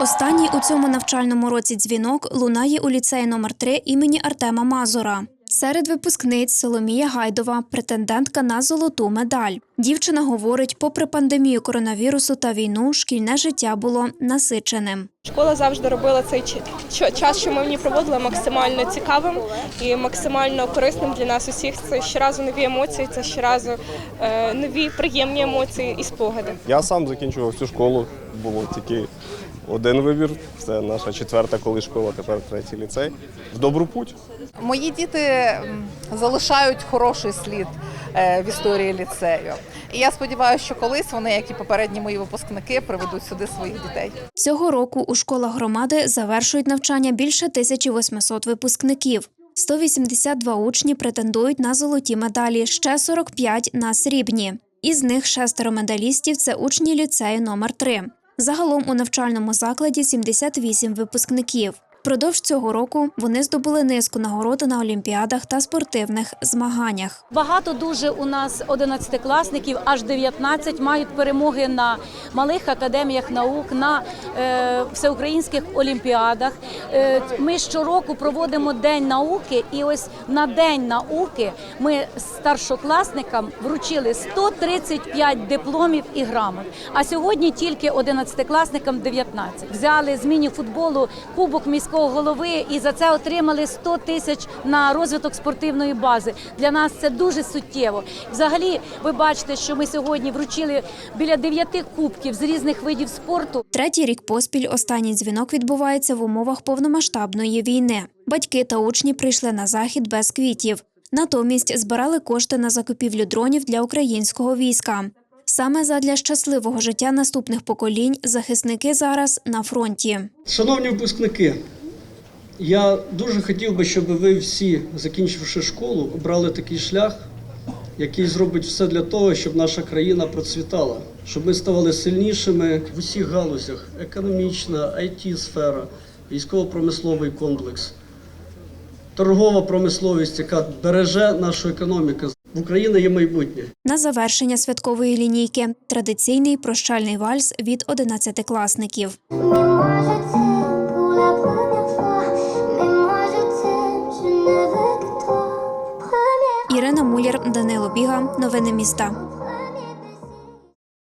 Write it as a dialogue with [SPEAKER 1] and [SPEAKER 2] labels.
[SPEAKER 1] Останній у цьому навчальному році дзвінок лунає у ліцеї номер 3 імені Артема Мазура. Серед випускниць Соломія Гайдова, претендентка на золоту медаль. Дівчина говорить, попри пандемію коронавірусу та війну, шкільне життя було насиченим.
[SPEAKER 2] Школа завжди робила цей час, що ми в ній проводили, максимально цікавим і максимально корисним для нас усіх. Це щоразу нові емоції, це щоразу е, нові приємні емоції і спогади.
[SPEAKER 3] Я сам закінчував цю школу, було тільки один вибір. Це наша четверта коли школа, тепер третій ліцей. В добру путь.
[SPEAKER 4] Мої діти залишають хороший слід е, в історії ліцею. І я сподіваюся, що колись вони, як і попередні мої випускники, приведуть сюди своїх дітей.
[SPEAKER 1] Цього року у школах громади завершують навчання більше 1800 випускників. 182 учні претендують на золоті медалі, ще 45 – на срібні. Із них шестеро медалістів – це учні ліцею номер 3 Загалом у навчальному закладі 78 випускників. Впродовж цього року вони здобули низку нагород на олімпіадах та спортивних змаганнях.
[SPEAKER 5] Багато дуже у нас 11-класників, аж 19 мають перемоги на малих академіях наук, на е, всеукраїнських олімпіадах. Е, ми щороку проводимо День науки, і ось на День науки ми старшокласникам вручили 135 дипломів і грамот. А сьогодні тільки 11-класникам 19. Взяли з міні-футболу кубок міського голови і за це отримали 100 тисяч на розвиток спортивної бази. Для нас це дуже суттєво. Взагалі, ви бачите, що ми сьогодні вручили біля 9 кубків з різних видів спорту.
[SPEAKER 1] Третій рік поспіль останній дзвінок відбувається в умовах повномасштабної війни. Батьки та учні прийшли на захід без квітів. Натомість збирали кошти на закупівлю дронів для українського війська. Саме задля щасливого життя наступних поколінь захисники зараз на фронті.
[SPEAKER 6] Шановні випускники, я дуже хотів би, щоб ви всі, закінчивши школу, обрали такий шлях, який зробить все для того, щоб наша країна процвітала, щоб ми ставали сильнішими в усіх галузях: економічна, it сфера, військово-промисловий комплекс, торгова промисловість, яка береже нашу економіку. В Україні є майбутнє
[SPEAKER 1] на завершення святкової лінійки. Традиційний прощальний вальс від
[SPEAKER 7] 11-класників.
[SPEAKER 1] Ірина Муляр, Данило Біга. Новини міста.